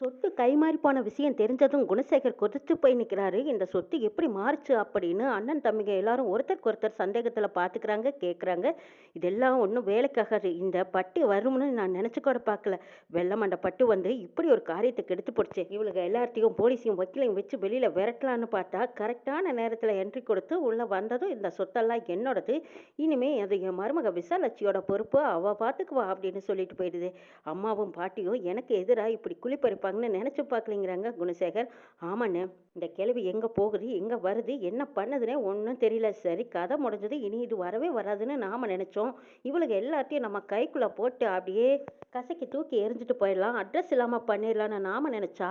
சொத்து கைமாறி போன விஷயம் தெரிஞ்சதும் குணசேகர் கொதிச்சு போய் நிற்கிறாரு இந்த சொத்து எப்படி மாறுச்சு அப்படின்னு அண்ணன் தம்பிங்க எல்லாரும் ஒருத்தருக்கு ஒருத்தர் சந்தேகத்தில் பார்த்துக்கிறாங்க கேட்குறாங்க இதெல்லாம் ஒன்றும் வேலைக்காகாது. இந்த பட்டி வரும்னு நான் நினச்சி கூட பார்க்கல வெள்ளமண்ட பட்டு வந்து இப்படி ஒரு காரியத்துக்கு எடுத்து போடுச்சு. இவளுக்கு எல்லாத்தையும் போலீஸையும் வக்கீலையும் வச்சு வெளியில் விரட்டலான்னு பார்த்தா கரெக்டான நேரத்தில் என்ட்ரி கொடுத்து உள்ளே வந்ததும் இந்த சொத்தெல்லாம் என்னோடது. இனிமே அது என் மருமக விசாலட்சியோட பொறுப்பு. அவள் பார்த்துக்குவா அப்படின்னு சொல்லிட்டு போயிடுது. அம்மாவும் பாட்டியும் எனக்கு எதிராக இப்படி இருப்பாங்கன்னு நினச்சி பார்க்கலிங்கிறாங்க குணசேகர். ஆமாண்ணே இந்த கேள்வி எங்கே போகுது எங்கே வருது என்ன பண்ணுதுன்னே ஒன்றும் தெரியல. சரி கதை முடிஞ்சது இனி இது வரவே வராதுன்னு நாம் நினச்சோம். இவளுக்கு எல்லாத்தையும் நம்ம கைக்குள்ளே போட்டு அப்படியே கசக்கி தூக்கி எரிஞ்சிட்டு போயிடலாம். அட்ரஸ் இல்லாமல் பண்ணிடலான்னு நாம் நினச்சா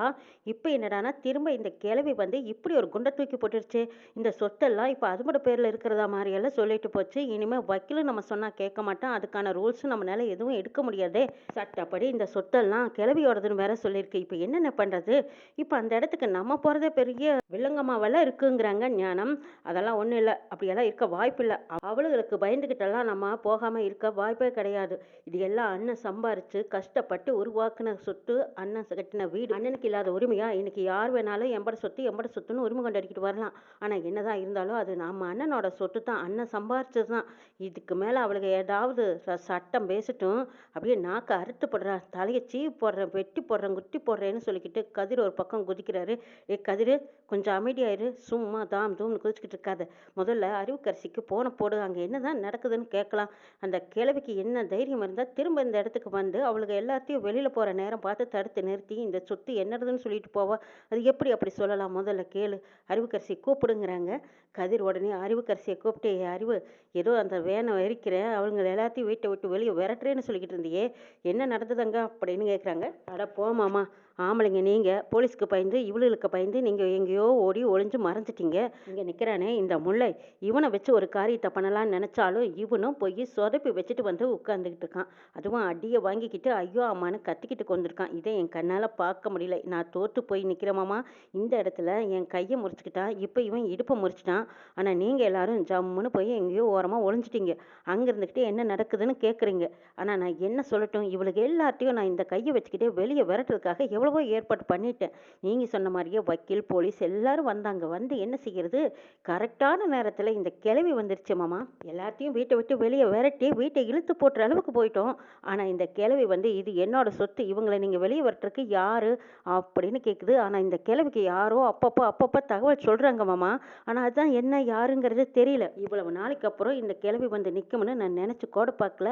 இப்போ என்னடானா திரும்ப இந்த கிழவி வந்து இப்படி ஒரு குண்டை தூக்கி போட்டுருச்சு. இந்த சொத்தெல்லாம் இப்போ அதுமோட பேரில் இருக்கிறதா மாதிரியெல்லாம் சொல்லிட்டு போச்சு. இனிமேல் வக்கீலும் நம்ம சொன்னால் கேட்க மாட்டோம் அதுக்கான ரூல்ஸும் நம்மளால எதுவும் எடுக்க முடியாதே. சட்டப்படி இந்த சொத்தெல்லாம் கிளவியோடதுன்னு வேற சொல்லியிருக்கு. இப்போ என்னென்ன பண்ணுறது? இப்போ அந்த இடத்துக்கு நம்ம போகிறதே பெரிய வில்லங்கமாவெல்லாம் இருக்குங்கிறாங்க ஞானம். அதெல்லாம் ஒன்றும் இல்லை. அப்படியெல்லாம் இருக்க வாய்ப்பு இல்லை. அவளுகளுக்கு பயந்துக்கிட்டெல்லாம் நம்ம போகாமல் இருக்க வாய்ப்பே கிடையாது. இது எல்லாம் அண்ணன் சம்பாரித்து கஷ்டப்பட்டு உருவாக்குன சொத்து அண்ணன் கட்டின வீடு அண்ணனுக்கு இல்லாத உரிமையாக இன்றைக்கி யார் வேணாலும் எம்பட சொத்து எம்பட சொத்துன்னு உரிமை கொண்டாடிக்கிட்டு வரலாம். ஆனால் என்னதான் இருந்தாலும் அது நம்ம அண்ணனோட சொத்து தான். அண்ணன் சம்பாரிச்சது தான். இதுக்கு மேலே அவளுக்கு ஏதாவது ச- சட்டம் பேசட்டும். அப்படியே நாக்கு அறுத்து போடுறா. தலையை சீ போடுறேன் வெட்டி போடுறேன் குட்டி போடுறேன்னு சொல்லிக்கிட்டு கதிர் ஒரு பக்கம் குதிக்கிறாரு. ஏ கதிர் கொஞ்சம் அமைதியாயிரு சும்மா தாம் தூம்னு குதிச்சுக்கிட்டு இருக்காது. முதல்ல அறிவுக்கரசிக்கு போன போடு. அங்கே என்னதான் நடக்குதுன்னு கேட்கலாம். அந்த கிழவிக்கு என்ன தைரியம் இருந்தால் திரும்ப இந்த இடத்துக்கு வந்து அவளுக்கு எல்லாத்தையும் வெளியில் போகிற நேரம் பார்த்து தடுத்து நிறுத்தி இந்த சொத்து என்னதுன்னு சொல்லிட்டு போவா? அது எப்படி அப்படி சொல்லலாம்? முதல்ல கேளு. அறிவுக்கரசி கூப்பிடுங்கிறாங்க. கதிர் உடனே அறிவுக்கரசியை கூப்பிட்டு அறிவு ஏதோ அந்த வேனை எரிக்கிறேன் அவங்க எல்லாத்தையும் வீட்டை விட்டு வெளியே விரட்டுறேன்னு சொல்லிக்கிட்டு இருந்தியே. என்ன நடந்ததுங்க அப்படின்னு கேட்குறாங்க. அட போமாமா ஆம்பளைங்க நீங்கள் போலீஸ்க்கு பயந்து இவளுகளுக்கு பயந்து நீங்கள் எங்கேயோ ஓடி ஒளிஞ்சு மறைஞ்சிட்டீங்க. இங்கே நிற்கிறானே இந்த முல்லை. இவனை வச்சு ஒரு காரியத்தை பண்ணலாம்னு நினச்சாலும் இவனும் போய் சொதப்பி வச்சுட்டு வந்து உட்காந்துக்கிட்டு இருக்கான். அதுவும் அடியை வாங்கிக்கிட்டு ஐயோ அம்மான்னு கத்திக்கிட்டு கொண்டிருக்கான். இதை என் கண்ணால் பார்க்க முடியல. நான் தோற்று போய் நிற்கிறேமாமா இந்த இடத்துல என் கையை முறிச்சுக்கிட்டான். இப்போ இவன் இடுப்பை முறிச்சிட்டான். ஆனால் நீங்கள் எல்லாரும் ஜம்முன்னு போய் எங்கேயோ ஓரமாக ஒளிஞ்சிட்டீங்க. அங்கே இருந்துக்கிட்டு என்ன நடக்குதுன்னு கேட்குறீங்க ஆனால் நான் என்ன சொல்லட்டும்? இவளுக்கு எல்லார்ட்டையும் நான் இந்த கையை வச்சுக்கிட்டே வெளியே விரட்டுறதுக்காக எவ்வளவோ ஏற்பாடு பண்ணிட்டேன். நீங்கள் சொன்ன மாதிரியே வக்கீல் போலீஸ் எல்லாரும் வந்தாங்க. வந்து என்ன செய்யறது? கரெக்டான நேரத்தில் இந்த கிளவி வந்துருச்சு மாமா. எல்லாத்தையும் வீட்டை விட்டு வெளியே விரட்டி வீட்டை இழுத்து போட்டுற அளவுக்கு போயிட்டோம். ஆனால் இந்த கிளவி வந்து இது என்னோட சொத்து. இவங்களை நீங்கள் வெளியே வரட்டுறதுக்கு யாரு? அப்படின்னு கேட்குது ஆனால் இந்த கிழவிக்கு யாரோ அப்பப்போ அப்பப்போ தகவல் சொல்கிறாங்க மாமா. ஆனால் அதுதான் என்ன யாருங்கிறது தெரியல. இவ்வளவு நாளைக்கு அப்புறம் இந்த கிழவி வந்து நிற்கும்னு நான் நினச்சி கூட பார்க்கல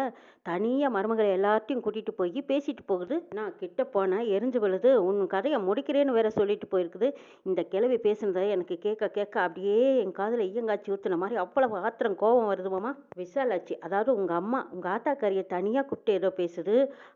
தனியாக மருமகளை எல்லாத்தையும் கூட்டிகிட்டு போய் பேசிட்டு போகுது. நான் கிட்ட போனால் எரிஞ்சு விழுது. உன் கதையை முடிக்கிறேன்னு வேற சொல்லிட்டு போயிருக்குது. இந்த கிழவி பேசுனதை எனக்கு கேட்க கேட்க அப்படியே என் காதில் ஈயங்காய்ச்சி ஊற்றுன மாதிரி அவ்வளவு ஆத்திரம் கோபம் வருது மாமா. விசாலாச்சி அதாவது உங்கள் அம்மா உங்கள் ஆத்தாக்காரியை தனியாக கூப்பிட்டு ஏதோ பேசுது.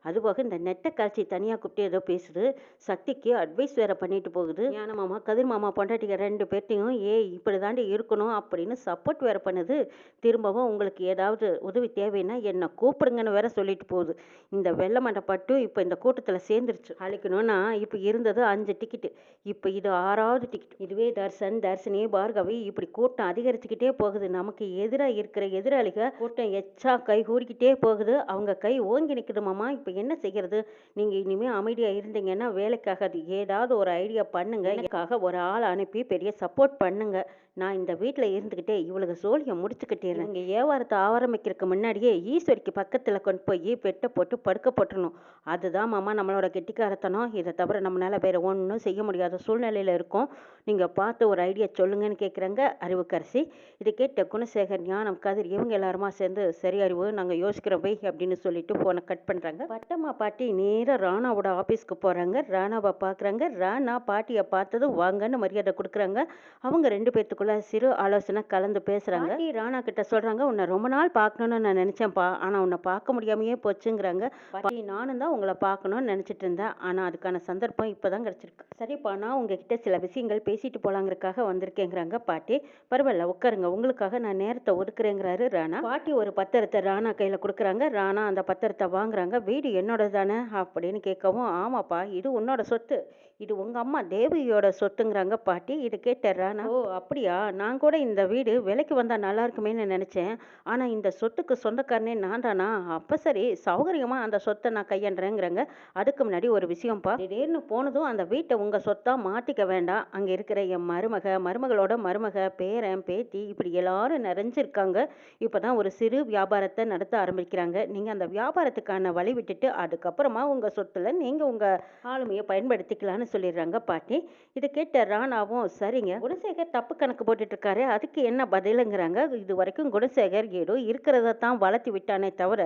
அதுபோக இந்த நெட்டை கரைச்சி தனியாக கூப்பிட்டு ஏதோ பேசுது. சக்திக்கு அட்வைஸ் வேற பண்ணிட்டு போகுது. ஞான மாமா கதிர் மாமா பொண்டாட்டிக்க ரெண்டு பேர்த்தையும் ஏய் இப்படி தாண்டி இருக்கணும் அப்படின்னு சப்போர்ட் வேற பண்ணுது. திரும்பவும் உங்களுக்கு ஏதாவது உதவி தேவைன்னா என்னை கூப்பிடுங்கன்னு வேற சொல்லிட்டு போகுது. இந்த வெள்ளை மண்டை பட்டு இப்போ இந்த கூட்டத்தில் சேர்ந்துருச்சு. அழைக்கணும்னு இப்போ இருந்தது அஞ்சு டிக்கெட்டு இப்போ இது ஆறாவது டிக்கெட் இதுவே தர்சன் தர்ஷினி பார்கவி இப்படி கூட்டம் அதிகரிச்சுக்கிட்டே போகுது. நமக்கு எதிராக இருக்கிற எதிராளிக கூட்டம் எச்சா கை கூடிக்கிட்டே போகுது. அவங்க கை ஓங்கி நிற்குது மாமா. இப்போ என்ன செய்யறது? நீங்கள் இனிமேல் அமைதியாக இருந்தீங்கன்னா வேலைக்காகாது. ஏதாவது ஒரு ஐடியா பண்ணுங்க. எனக்காக ஒரு ஆள் அனுப்பி பெரிய சப்போர்ட் பண்ணுங்க. நான் இந்த வீட்டில் இருந்துக்கிட்டே இவளுக்கு சோழியை முடிச்சுக்கிட்டேன் இங்கே வியாபாரத்தை ஆரம்பிக்கிறதுக்கு முன்னாடியே ஈஸ்வரிக்கு பக்கத்தில் கொண்டு போய் பெட்டை போட்டு படுக்க போட்டுறணும். அதுதான் மாமா நம்மளோட கெட்டிக்காரத்தனம். இதை தவிர நம்மளால வேற ஒன்றும் செய்ய முடியாத சூழ்நிலையில் இருக்கோம். நீங்கள் பார்த்து ஒரு ஐடியா சொல்லுங்கன்னு கேட்குறாங்க அறிவுக்கரசி. இது கேட்ட குணசேகர் ஞானம் கதிர் இவங்க எல்லாருமா சேர்ந்து சரி அறிவு நாங்கள் யோசிக்கிறோம் வை அப்படின்னு சொல்லிட்டு ஃபோனை கட் பண்ணுறாங்க பட்டம்மா பாட்டி நேராக ராணாவோட ஆஃபீஸ்க்கு போகிறாங்க ராணாவை பார்க்குறாங்க ராணா பாட்டியை பார்த்ததும் வாங்கன்னு மரியாதை கொடுக்குறாங்க. அவங்க ரெண்டு பேர்த்துக்குள்ள சிறு ஆலோசனை கலந்து பேசுகிறாங்க ராணா கிட்ட சொல்கிறாங்க உன்னை ரொம்ப நாள் பார்க்கணுன்னு நான் நினச்சேன்ப்பா. ஆனால் உன்னை பார்க்க முடியாமையே போச்சுங்கிறாங்க. பாட்டி நானும் தான் உங்களை பார்க்கணும்னு நினச்சிட்டு இருந்தேன். ஆனால் அதுக்கான சந்தர்ப்பம் இப்போ தான் கிடச்சிருக்கு. சரிப்பா நான் உங்ககிட்ட சில விஷயங்கள் பேசிட்டு போலாங்கிறதுக்காக வந்திருக்கேங்கிறாங்க பாட்டி. பரவாயில்ல உட்காருங்க. உங்களுக்காக நான் நேரத்தை ஒதுக்குறேங்கிறாரு ராணா. பாட்டி ஒரு பத்திரத்தை ராணா கையில் கொடுக்குறாங்க. ராணா அந்த பத்திரத்தை வாங்குறாங்க. வீடு என்னோட தானே? அப்படின்னு கேட்கவும் ஆமாப்பா இது உன்னோட சொத்து. இது உங்க அம்மா தேவியோட சொத்துங்கிறாங்க பாட்டி. இது கேட்ட ராணா ஓ அப்படியா? நான் கூட இந்த வீடு விலைக்கு வந்தால் நல்லா இருக்குமேன்னு நினச்சேன். ஆனால் இந்த சொத்துக்கு சொந்தக்காரனே நான் தானா? அப்போ சரி சௌகரியமாக அந்த சொத்தை நான் கையாண்டுறேங்கிறாங்க அதுக்கு முன்னாடி ஒரு விஷயம்ப்பா திடீர்னு போனதும் அந்த வீட்டை உங்கள் சொத்தாக மாற்றிக்க வேண்டாம். அங்கே இருக்கிற என் மருமக மருமகளோட மருமக பேரன் பேத்தி இப்படி எல்லாரும் நிறைஞ்சிருக்காங்க. இப்போ தான் ஒரு சிறு வியாபாரத்தை நடத்த ஆரம்பிக்கிறாங்க. நீங்கள் அந்த வியாபாரத்துக்கான வழி விட்டுட்டு அதுக்கப்புறமா உங்கள் சொத்துல நீங்கள் உங்கள் ஆளுமையை பயன்படுத்திக்கலான்னு சொல்லிடுறாங்க பாட்டி. இதை கேட்ட ராணாவும் சரிங்க. குணசேகர் தப்பு கணக்கு போட்டுட்டு இருக்காரு அதுக்கு என்ன பதிலுங்கிறாங்க. இது வரைக்கும் குணசேகர் ஏதோ இருக்கிறத தான் வளர்த்தி விட்டானே தவிர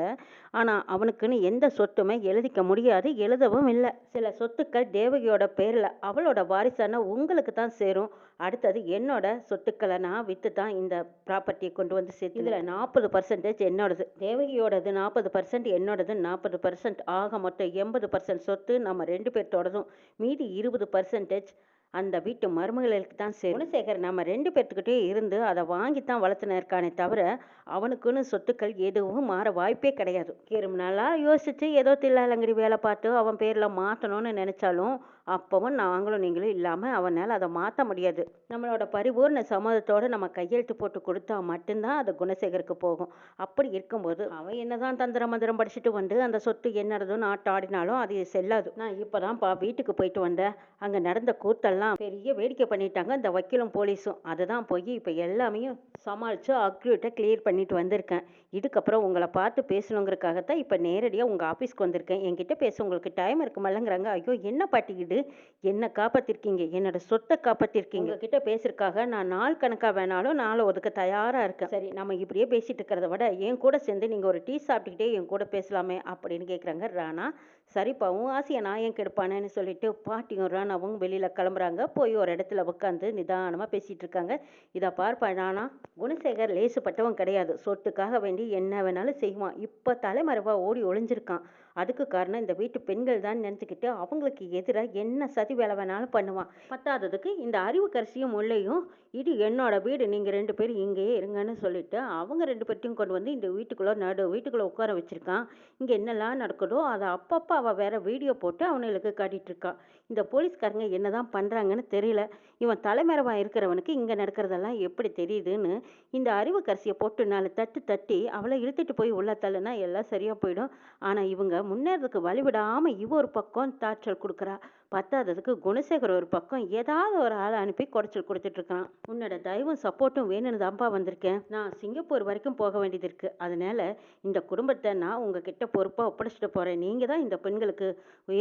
ஆனால் அவனுக்குன்னு எந்த சொத்துமே எழுதிக்க முடியாது எழுதவும் இல்லை. சில சொத்துக்கள் தேவகியோட பேரில் அவளோட வாரிசான உங்களுக்கு தான் சேரும். அடுத்தது என்னோட சொத்துக்களை நான் விற்று தான் இந்த ப்ராப்பர்ட்டியை கொண்டு வந்து சேர்த்து இதில் நாற்பது பர்சன்டேஜ் என்னோடது. தேவகியோடது நாற்பது பர்சன்ட் என்னோடது நாற்பது பர்சன்ட் ஆக மொத்தம் எண்பது பர்சன்ட் சொத்து நம்ம ரெண்டு பேர்த்தோடதும் மீதி இருபது பர்சன்டேஜ் அந்த வீட்டு மருமகளுக்கு தான் சரி குணசேகர் நம்ம ரெண்டு பேர்த்துக்கிட்டே இருந்து அதை வாங்கித்தான் வளர்த்துன இருக்கானே தவிர அவனுக்குன்னு சொத்துக்கள் எதுவும் மாற வாய்ப்பே கிடையாது. கிரும் நல்லா யோசிச்சு ஏதோ தில்லாலங்கடி வேலை பார்த்து அவன் பேரில் மாற்றணும்னு நினச்சாலும் அப்பவும் நாங்களும் நீங்களும் இல்லாமல் அவனால் அதை மாற்ற முடியாது. நம்மளோட பரிபூர்ண சம்மதத்தோடு நம்ம கையெழுத்து போட்டு கொடுத்தா மட்டும்தான் அது குணசேகருக்கு போகும். அப்படி இருக்கும்போது அவன் என்னதான் தந்திர மந்திரம் படிச்சுட்டு வந்து அந்த சொத்து என்னதும் நாட்டாடினாலும் அது செல்லாது. நான் இப்போதான் பா வீட்டுக்கு போயிட்டு வந்தேன். அங்கே நடந்த கூத்தெல்லாம் பெரிய வேடிக்கை பண்ணிட்டாங்க இந்த வக்கீலும் போலீஸும். அதுதான் போய் இப்போ எல்லாமே சமாளித்து அக்ரியூட்டை கிளியர் பண்ணிட்டு வந்திருக்கேன். இதுக்கப்புறம் உங்களை பார்த்து பேசணுங்கிறதுக்காகத்தான் இப்போ நேரடியாக உங்கள் ஆஃபீஸ்க்கு வந்திருக்கேன். என்கிட்ட பேச உங்களுக்கு டைம் இருக்குமல்லங்கிறாங்க. ஐயோ என்ன பாட்டிக்கிட்டு என்ன காப்பாற்றிருக்கீங்க என்னோட சொத்தை காப்பாற்றிருக்கீங்க உங்ககிட்ட பேசுறதுக்காக நான் நாள் கணக்காக வேணாலும் நாளை ஒதுக்க தயாராக இருக்கேன். சரி நம்ம இப்படியே பேசிட்டு இருக்கிறத விட என் கூட சேர்ந்து நீங்கள் ஒரு டீ சாப்பிட்டுக்கிட்டே என் கூட பேசலாமே அப்படின்னு கேட்குறாங்க ராணா. சரிப்பா உன் ஆசையை நான் ஏன் கெடுப்பானேன்னு சொல்லிட்டு பாட்டியும் ராணாவும் வெளியில் கிளம்புறாங்க. போய் ஒரு இடத்துல உட்காந்து நிதானமாக பேசிகிட்டு இருக்காங்க. இதை பார்ப்பா ராணா குணசேகர் லேசுப்பட்டவன் கிடையாது. சொத்துக்காக வேண்டி என்ன வேணாலும் செய்வான். இப்போ தலைமறைவாக ஓடி ஒளிஞ்சிருக்கான். அதுக்கு காரணம் இந்த வீட்டு பெண்கள் தான் நினச்சிக்கிட்டு அவங்களுக்கு எதிராக என்ன சதி வேலை வேணாலும் பண்ணுவான். பத்தாததுக்கு இந்த அறிவு கரிசியும் முள்ளையும் இது என்னோட வீடு நீங்கள் ரெண்டு பேரும் இங்கேயே இருங்கன்னு சொல்லிட்டு அவங்க ரெண்டு பேர்த்தையும் கொண்டு வந்து இந்த வீட்டுக்குள்ளே நடு வீட்டுக்குள்ளே உட்கார வச்சிருக்கான். இங்கே என்னெல்லாம் நடக்குதோ அதை அப்பப்போ அவள் வேற வீடியோ போட்டு அவனுங்களுக்கு காட்டிட்டு இருக்கா. இந்த போலீஸ்காரங்க என்னதான் பண்ணுறாங்கன்னு தெரியல. இவன் தலைமறைவாக இருக்கிறவனுக்கு இங்கே நடக்கிறதெல்லாம் எப்படி தெரியுதுன்னு இந்த அறிவுக்கரசியை போட்டு நாலு தட்டு தட்டி அவளை இழுத்துட்டு போய் உள்ள தள்ளுனா எல்லாம் சரியாக போயிடும். ஆனால் இவங்க முன்னேறதுக்கு வழிவிடாமல் இவ ஒரு பக்கம் தாற்றல் கொடுக்குறா. பத்தாததுக்கு குணசேகர் ஒரு பக்கம் ஏதாவது ஒரு ஆளை அனுப்பி குறைச்சல் கொடுத்துட்டு இருக்கான். உன்னோட தயவும் சப்போர்ட்டும் வேணும்னு தான்ப்பா வந்திருக்கேன். நான் சிங்கப்பூர் வரைக்கும் போக வேண்டியது இருக்கு. அதனால இந்த குடும்பத்தை நான் உங்ககிட்ட பொறுப்பாக ஒப்படைச்சிட்டு போகிறேன் நீங்கள் தான் இந்த பெண்களுக்கு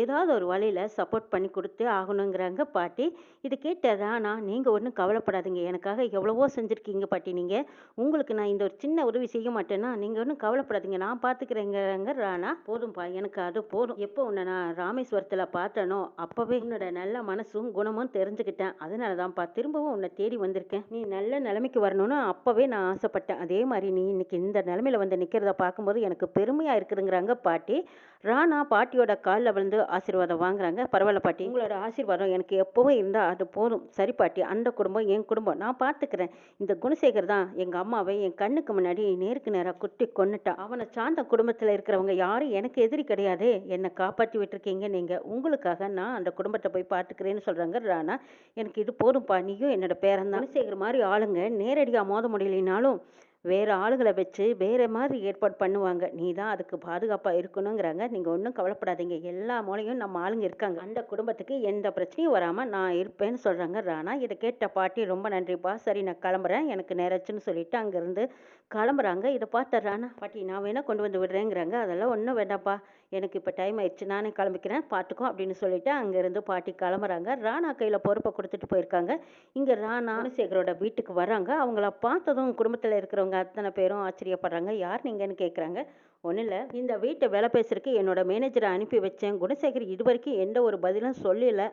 ஏதாவது ஒரு வழியில் சப்போர்ட் பண்ணி கொடுத்து ஆகணுங்கிறாங்க பாட்டி. இது கேட்ட ராணா நீங்கள் ஒன்றும் கவலைப்படாதீங்க. எனக்காக எவ்வளவோ செஞ்சுருக்கீங்க பாட்டி நீங்கள் உங்களுக்கு நான் இந்த ஒரு சின்ன உதவி செய்ய மாட்டேன்னா நீங்கள் ஒன்றும் கவலைப்படாதீங்க. நான் பார்த்துக்கிறேங்கிறாங்க ராணா. போதும்ப்பா எனக்கு அது போதும். எப்போ உன்னை நான் ராமேஸ்வரத்தில் பார்த்தனோ அப்போவே உன்னோட நல்ல மனசும் குணமும் தெரிஞ்சுக்கிட்டேன். அதனால தான்ப்பா திரும்பவும் உன்னை தேடி வந்திருக்கேன். நீ நல்ல நிலைமைக்கு வரணும்னு அப்போவே நான் ஆசைப்பட்டேன். அதே மாதிரி நீ இன்னைக்கு இந்த நிலமையில வந்து நிற்கிறத பார்க்கும்போது எனக்கு பெருமையாக இருக்குதுங்கிறாங்க பாட்டி. ராணா பாட்டியோட காலில் விழுந்து ஆசீர்வாதம் வாங்குறாங்க. பரவாயில்ல பாட்டி உங்களோட ஆசீர்வாதம் எனக்கு எப்போவும் இருந்தால் அது போதும். சரி பாட்டி அந்த குடும்பம் என் குடும்பம். நான் பார்த்துக்கிறேன் இந்த குணசேகர் தான் எங்கள் அம்மாவை என் கண்ணுக்கு முன்னாடி நேருக்கு நேராக குட்டி கொன்னுட்டா. அவனை சார்ந்த குடும்பத்தில் இருக்கிறவங்க யாரும் எனக்கு எதிரி கிடையாது. என்னை காப்பாற்றி விட்டுருக்கீங்க நீங்கள் உங்களுக்காக நான் அந்த குடும்பத்தை போய் பார்த்துக்கிறேன்னு சொல்கிறாங்க ராணா. எனக்கு இது போதும்ப்பா நீயும் என்னோட பேரன் தான். குணசேகர் மாதிரி ஆளுங்க நேரடியாக மோத முடியலைனாலும் வேறு ஆளுகளை வச்சு வேறு மாதிரி ஏற்பாடு பண்ணுவாங்க. நீ தான் அதுக்கு பாதுகாப்பாக இருக்கணுங்கிறாங்க நீங்கள் ஒன்றும் கவலைப்படாதீங்க. எல்லா மூலையும் நம்ம ஆளுங்க இருக்காங்க. அந்த குடும்பத்துக்கு எந்த பிரச்சனையும் வராமல் நான் இருப்பேன்னு சொல்கிறாங்க ராணா இதை கேட்ட பாட்டி ரொம்ப நன்றிப்பா. சரி நான் கிளம்புறேன். எனக்கு நேரச்சுன்னு சொல்லிட்டு அங்கேருந்து கிளம்புறாங்க. இதை பார்த்த ராணா பாட்டி நான் வேணால் கொண்டு வந்து விடுறேங்கிறாங்க. அதெல்லாம் ஒன்றும் வேண்டாம்ப்பா. எனக்கு இப்போ டைம் ஆயிடுச்சு நானே கிளம்பிக்கிறேன் பார்த்துக்கோ அப்படின்னு சொல்லிட்டு அங்கேருந்து பாட்டி கிளம்புறாங்க. ராணா கையில் பொறுப்பை கொடுத்துட்டு போயிருக்காங்க. இங்கே ராணா சேகரோட வீட்டுக்கு வராங்க. அவங்கள பார்த்ததும் குடும்பத்தில் இருக்கிறவங்க அத்தனை பேரும் ஆச்சரியப்படுறாங்க. யார் நீங்கன்னு கேட்குறாங்க ஒன்றும் இல்லை. இந்த வீட்டை வேலை பேசுறதுக்கு என்னோட மேனேஜரை அனுப்பி வச்சேன். குணசேகர் இது வரைக்கும் எந்த ஒரு பதிலும் சொல்லலை.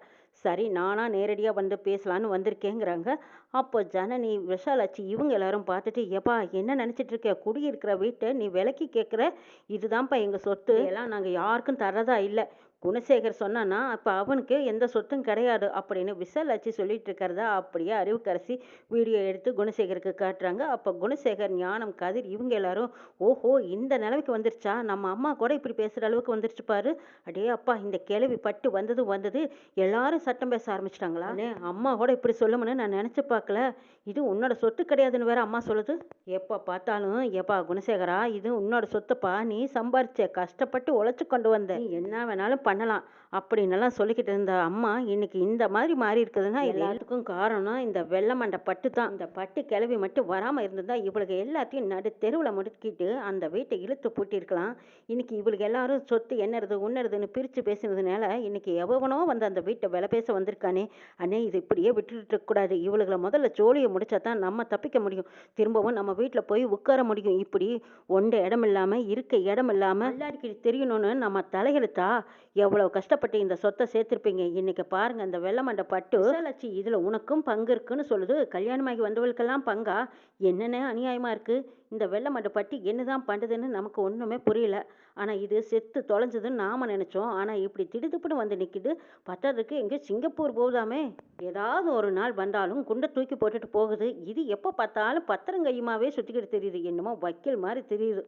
சரி நானாக நேரடியாக வந்து பேசலான்னு வந்திருக்கேங்கிறாங்க. அப்போ ஜனனி விஷாலாச்சி இவங்க எல்லாரும் பார்த்துட்டு எப்பா என்ன நினச்சிட்டு இருக்க? குடியிருக்கிற வீட்டை நீ விலைக்கு கேட்குற? இதுதான்ப்பா எங்கள் சொத்து. எல்லாம் நாங்கள் யாருக்கும் தரதா இல்லை. குணசேகர் சொன்னான்னா அப்போ அவனுக்கு எந்த சொத்தும் கிடையாது அப்படின்னு விசாலாச்சி சொல்லிட்டு இருக்கிறதா அப்படியே அறிவுக்கரசி வீடியோ எடுத்து குணசேகருக்கு காட்டுறாங்க. அப்போ குணசேகர் ஞானம் கதிர் இவங்க எல்லாரும் ஓஹோ இந்த நிலைமைக்கு வந்துருச்சா? நம்ம அம்மா கூட இப்படி பேசுகிற அளவுக்கு வந்துருச்சு பாரு. அடே அப்பா இந்த கேள்வி பட்டு வந்தது வந்தது எல்லாரும் சட்டம் பேச ஆரம்பிச்சிட்டாங்களா? அம்மா கூட இப்படி சொல்லுமுன்னு நான் நினச்சப்பா பார்க்கல. இது உன்னோட சொத்து கிடையாதுன்னு வேற அம்மா சொல்லுது. எப்போ பார்த்தாலும் எப்பா குணசேகரா இது உன்னோட சொத்துப்பா நீ சம்பாரிச்ச கஷ்டப்பட்டு உழைச்சு கொண்டு வந்த. நீ என்ன வேணாலும் பண்ணலாம் அப்படின்னெல்லாம் சொல்லிக்கிட்டு இருந்த அம்மா இன்னைக்கு இந்த மாதிரி மாறி இருக்குதுன்னா எல்லாத்துக்கும் காரணம் இந்த வெள்ளை மண்டை பட்டு தான். இந்த பட்டு கிளவி மட்டும் வராமல் இருந்திருந்தா இவளுக்கு எல்லாத்தையும் நடு தெருவில் முடுக்கிட்டு அந்த வீட்டை இழுத்து பூட்டியிருக்கலாம். இன்னைக்கு இவளுக்கு எல்லாரும் சொத்து என்னறது உன்னறதுன்னு பிரித்து பேசுனதுனால இன்னைக்கு எவனோ வந்து அந்த வீட்டை விலை பேச வந்திருக்கானே. அண்ணே இது இப்படியே விட்டுட்டு இருக்கக்கூடாது இவளுகளை முதல்ல ஜோலியை முடிச்சா தான் நம்ம தப்பிக்க முடியும். திரும்பவும் நம்ம வீட்டில் போய் உட்கார முடியும். இப்படி ஒன்ற இடம் இல்லாமல் இருக்க இடம் இல்லாமல் எல்லாருக்கிட்ட தெரியணும்னு நம்ம தலையெழுத்தா? எவ்வளோ கஷ்டப்பட்டு இந்த சொத்தை சேர்த்துருப்பீங்க. இன்னைக்கு பாருங்க இந்த வெள்ளமண்டை பட்டு லட்சி இதில் உனக்கும் பங்கு இருக்குன்னு சொல்லுது. கல்யாணமாகி வந்தவளுக்கெல்லாம் பங்கா? என்னென்ன அநியாயமாக இருக்குது இந்த வெள்ளமண்டை பட்டி என்னதான் பண்ணுதுன்னு நமக்கு ஒன்றுமே புரியல. ஆனால் இது செத்து தொலைஞ்சதுன்னு நாம் நினச்சோம். ஆனால் இப்படி திடுதுப்புன்னு வந்து நிற்கிது பத்தாததுக்கு எங்கே சிங்கப்பூர் போகுதாமே ஏதாவது ஒரு நாள் வந்தாலும் குண்டை தூக்கி போட்டுட்டு போகுது. இது எப்போ பார்த்தாலும் பத்திரம் கையுமாவே சுற்றிக்கிட்டு தெரியுது. என்னமோ வக்கீல் மாதிரி தெரியுது.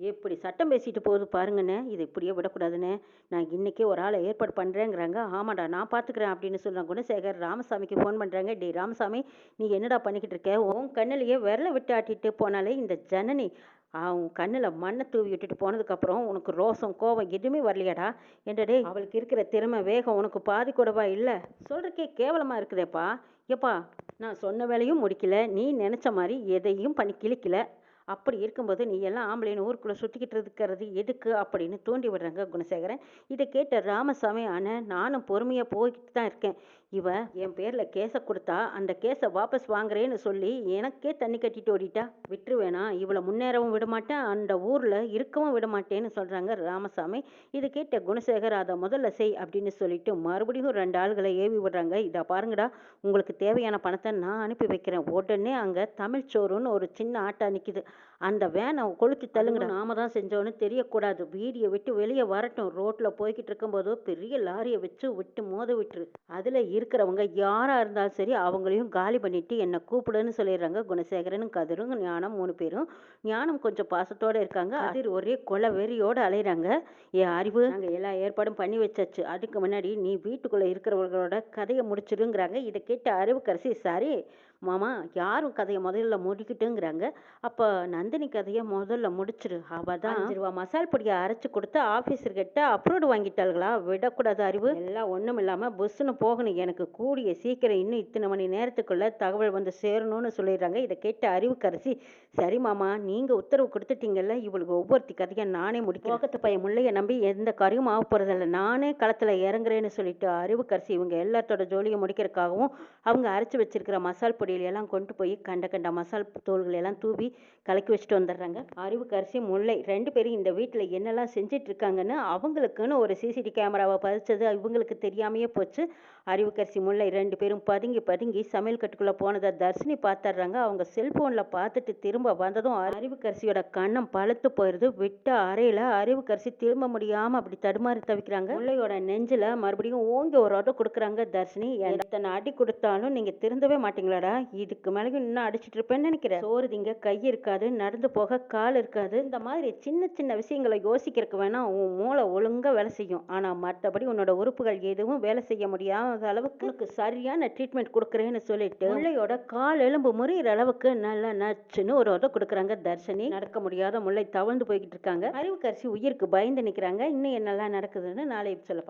எப்படி சட்டம் பேசிட்டு போகுது பாருங்கண்ணே. இது இப்படியே விடக்கூடாதுன்னு நான் இன்னைக்கே ஒரு ஆளை ஏற்பாடு பண்ணுறேங்கிறாங்க ஆமாடா நான் பார்த்துக்கிறேன் அப்படின்னு சொல்கிறாங்க குணசேகர் ராமசாமிக்கு ஃபோன் பண்ணுறாங்க டே ராமசாமி நீ என்னடா பண்ணிக்கிட்டு இருக்க? உன் கண்ணிலேயே விரல விட்டு ஆட்டிட்டு போனாலே இந்த ஜனனி அவன் கண்ணில் மண்ணை தூவி விட்டுட்டு போனதுக்கப்புறம் உனக்கு ரோசம் கோவம் எதுவுமே வரலையாடா? என்றடே அவளுக்கு இருக்கிற திறமை வேகம் உனக்கு பாதி கூடவா இல்லை? சொல்கிறக்கே கேவலமாக இருக்குதேப்பா. எப்பா நான் சொன்ன வேலையும் முடிக்கல. நீ நினச்ச மாதிரி எதையும் பண்ணி கிழிக்கல. அப்படி இருக்கும்போது நீ எல்லாம் ஆம்பளைன்னு ஊருக்குள்ளே சுற்றிக்கிட்டு இருக்கிறது எதுக்கு அப்படின்னு தூண்டி விடுறாங்க குணசேகரன். இதை கேட்ட ராமசாமி அண்ணன் நானும் பொறுமையாக போய்கிட்டு தான் இருக்கேன். இவ என் பேரில் கேஸை கொடுத்தா அந்த கேஸை வாபஸ் வாங்குறேன்னு சொல்லி எனக்கே தண்ணி கட்டிட்டு ஓடிட்டா. விட்டுருவேனா? இவளை முன்னேறவும் விட மாட்டேன் அந்த ஊரில் இருக்கவும் விட மாட்டேன்னு சொல்கிறாங்க ராமசாமி. இது கேட்ட குணசேகர் அதை முதல்ல செய் அப்படின்னு சொல்லிட்டு மறுபடியும் ரெண்டு ஆளுகளை ஏவி விடுறாங்க. இதை பாருங்கடா உங்களுக்கு தேவையான பணத்தை நான் அனுப்பி வைக்கிறேன். உடனே அங்கே தமிழ் சோறுன்னு ஒரு சின்ன ஆட்டா நிற்கிது அந்த வேனை கொளுத்தி தள்ளுங்க நாம தான் செஞ்சோன்னு தெரியக்கூடாது. வீடியை விட்டு வெளியே வரட்டும். ரோட்டில் போய்கிட்டு இருக்கும்போது பெரிய லாரியை வச்சு விட்டு மோத விட்டுரு. அதில் இருக்கிறவங்க யாராக இருந்தாலும் சரி அவங்களையும் காலி பண்ணிவிட்டு என்னை கூப்பிடுன்னு சொல்லிடுறாங்க. குணசேகரனும் கதிரும் ஞானம் மூணு பேரும். ஞானம் கொஞ்சம் பாசத்தோடு இருக்காங்க. அதிர் ஒரே கொலை வெறியோடு அலையிறாங்க. என் அறிவு? நாங்கள் எல்லா ஏற்பாடும் பண்ணி வச்சாச்சு. அதுக்கு முன்னாடி நீ வீட்டுக்குள்ளே இருக்கிறவர்களோட கதையை முடிச்சிடுங்கிறாங்க. இதை கேட்ட அறிவுக்கரசி சரி மாமா யாரும் கதையை முதல்ல முடிக்கட்டுங்கிறாங்க அப்போ நந்தினி கதையை முதல்ல முடிச்சிரு. அவ தான் ரூபா மசால் பொடியை அரைச்சி கொடுத்து ஆஃபீஸர்கிட்ட அப்ரூவ்டு வாங்கிட்டாளுங்களா விடக்கூடாது அறிவு. எல்லாம் ஒன்றும் இல்லாமல் புஸ்ஸுன்னு போகணும். எனக்கு கூடிய சீக்கிரம் இன்னும் இத்தனை மணி நேரத்துக்குள்ள தகவல் வந்து சேரணும்னு சொல்லிடுறாங்க. இதை கேட்ட அறிவுக்கரசி சரி மாமா நீங்கள் உத்தரவு கொடுத்துட்டீங்கல்ல. இவளுக்கு ஒவ்வொருத்தி கதையை நானே முடிக்கிறேன். பக்கத்து பையன் முள்ளைய நம்பி எந்த காரியம் ஆக போகிறதில்ல நானே களத்தில் இறங்குறேன்னு சொல்லிட்டு அறிவுக்கரசி இவங்க எல்லாத்தோட ஜோலியை முடிக்கிறதுக்காகவும் அவங்க அரைச்சி வச்சிருக்கிற மசால் பொடியில எல்லாம் கொண்டு போய் கண்ட கண்ட மசால் தூள்களை எல்லாம் தூவி கலக்கி வச்சுட்டு வந்துடுறாங்க. அறிவுக்கரசி முல்லை ரெண்டு பேரும் இந்த வீட்டில் என்னெல்லாம் செஞ்சிட்டு இருக்காங்கன்னு அவங்களுக்குன்னு ஒரு சிசிடி கேமராவை பதிச்சது இவங்களுக்கு தெரியாமையே போச்சு. அறிவுக்கரசி முல்லை ரெண்டு பேரும் பதுங்கி பதுங்கி சமையல் கட்டுக்குள்ளே போனதை தர்ஷினி பார்த்துடுறாங்க அவங்க செல்ஃபோனில் பார்த்துட்டு திரும்ப வந்ததும் அறிவுக்கரசியோட கண்ணம் பழுத்து போயிடுது விட்ட அறையில் அறிவுக்கரசி திரும்ப முடியாமல் அப்படி தடுமாறி தவிக்கிறாங்க. முல்லையோட நெஞ்சில் மறுபடியும் ஓங்கி ஒரு உதவ கொடுக்குறாங்க தர்ஷினி. எத்தனை அடி கொடுத்தாலும் நீங்கள் திருந்தவே மாட்டீங்களாடா. இதுக்கு மேலேயும் இன்னும் அடிச்சிட்டு இருப்பேன்னு நினைக்கிறேன். சோறு திங்க கை இருக்காது நடந்து போக கால் இருக்காது. இந்த மாதிரி சின்ன சின்ன விஷயங்களை யோசிக்கிறதுக்கு வேணா உன் மூளை ஒழுங்காக வேலை செய்யும். ஆனால் மற்றபடி உன்னோட உறுப்புகள் எதுவும் வேலை செய்ய முடியாத அளவுக்கு உனக்கு சரியான ட்ரீட்மெண்ட் கொடுக்குறேன்னு சொல்லிட்டு முல்லையோட கால் எலும்பு முறிகிற அளவுக்கு நல்ல நச்சுன்னு ஒரு உதவ கொடுக்குறாங்க தர்ஷினி. நடக்க முடியாத முல்லை தவழ்ந்து போய்கிட்டு இருக்காங்க. அறிவுக்கரசி உயிருக்கு பயந்து நிற்கிறாங்க இன்னும் என்னெல்லாம் நடக்குதுன்னு நாளை சொல்ல